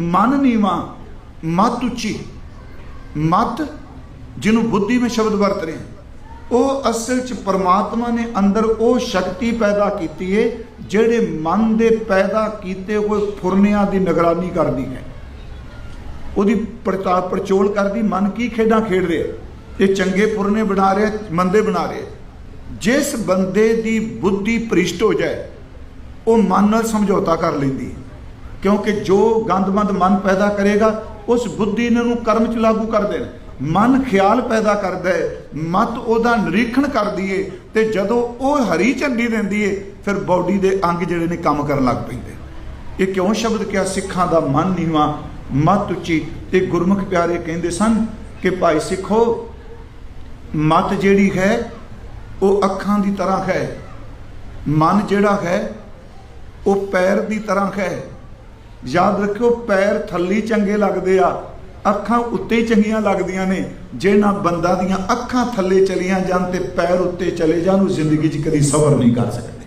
ਮਨ ਨੀਵਾ, ਮਤ ਉੱਚੀ। ਮਤ ਜਿਹਨੂੰ ਬੁੱਧੀ ਵਿੱਚ ਸ਼ਬਦ ਵਰਤ ਰਹੇ ਉਹ ਅਸਲ ਚ ਪਰਮਾਤਮਾ ਨੇ ਅੰਦਰ ਉਹ ਸ਼ਕਤੀ ਪੈਦਾ ਕੀਤੀ ਏ, ਜਿਹੜੇ ਮਨ ਦੇ ਪੈਦਾ ਕੀਤੇ ਹੋਏ ਫੁਰਨਿਆਂ ਦੀ ਨਿਗਰਾਨੀ ਕਰਦੀ ਹੈ। ਉਹਦੀ ਪੜਤਾਲ ਪਰਚੋਲ ਕਰਦੀ, ਮਨ ਕੀ ਖੇਡਾਂ ਖੇਡ ਰਿਹਾ? ਇਹ ਚੰਗੇ ਫੁਰਨੇ ਬਣਾ ਰਿਹਾ, ਮੰਦੇ ਬਣਾ ਰਿਹਾ? ਜਿਸ ਬੰਦੇ ਦੀ ਬੁੱਧੀ ਭ੍ਰਿਸ਼ਟ ਹੋ ਜਾਏ, ਉਹ ਮਨ ਨਾਲ ਸਮਝੌਤਾ ਕਰ ਲੈਂਦੀ ਹੈ। ਕਿਉਂਕਿ ਜੋ ਗੰਦਮੰਦ ਮਨ ਪੈਦਾ ਕਰੇਗਾ, ਉਸ ਬੁੱਧੀ ਨੇ ਨੂੰ ਕਰਮ ਚ ਲਾਗੂ ਕਰ ਦੇਣਾ। ਮਨ ਖਿਆਲ ਪੈਦਾ ਕਰਦਾ ਹੈ, ਮਤ ਉਹਦਾ ਨਿਰੀਖਣ ਕਰਦੀ ਏ ਤੇ ਜਦੋਂ ਉਹ ਹਰੀ ਝੰਡੀ ਦਿੰਦੀ ਏ, ਫਿਰ ਬਾਡੀ ਦੇ ਅੰਗ ਜਿਹੜੇ ਨੇ ਕੰਮ ਕਰਨ ਲੱਗ ਪੈਂਦੇ। ਇਹ ਕਿਉਂ ਸ਼ਬਦ ਕਿਹਾ? ਸਿੱਖਾਂ ਦਾ ਮਨ ਨੀਵਾ, ਮਤ ਉੱਚੀ। ਤੇ ਗੁਰਮੁਖ ਪਿਆਰੇ ਕਹਿੰਦੇ ਸਨ ਕਿ ਭਾਈ ਸਿੱਖੋ, ਮਤ ਜਿਹੜੀ ਹੈ, ਉਹ ਅੱਖਾਂ ਦੀ ਤਰ੍ਹਾਂ ਹੈ। ਮਨ ਜਿਹੜਾ ਹੈ, ਉਹ ਪੈਰ ਦੀ ਤਰ੍ਹਾਂ ਹੈ। ਯਾਦ ਰੱਖਿਓ, ਪੈਰ ਥੱਲੀ ਚੰਗੇ ਲੱਗਦੇ ਆ, ਅੱਖਾਂ ਉੱਤੇ ਹੀ ਚੰਗੀਆਂ ਲੱਗਦੀਆਂ ਨੇ। ਜਿਹਨਾਂ ਬੰਦਾ ਦੀਆਂ ਅੱਖਾਂ ਥੱਲੇ ਚਲੀਆਂ ਜਾਣ ਤੇ ਪੈਰ ਉੱਤੇ ਚਲੇ ਜਾਣ, ਉਹ ਜ਼ਿੰਦਗੀ 'ਚ ਕਦੀ ਸਬਰ ਨਹੀਂ ਕਰ ਸਕਦੇ।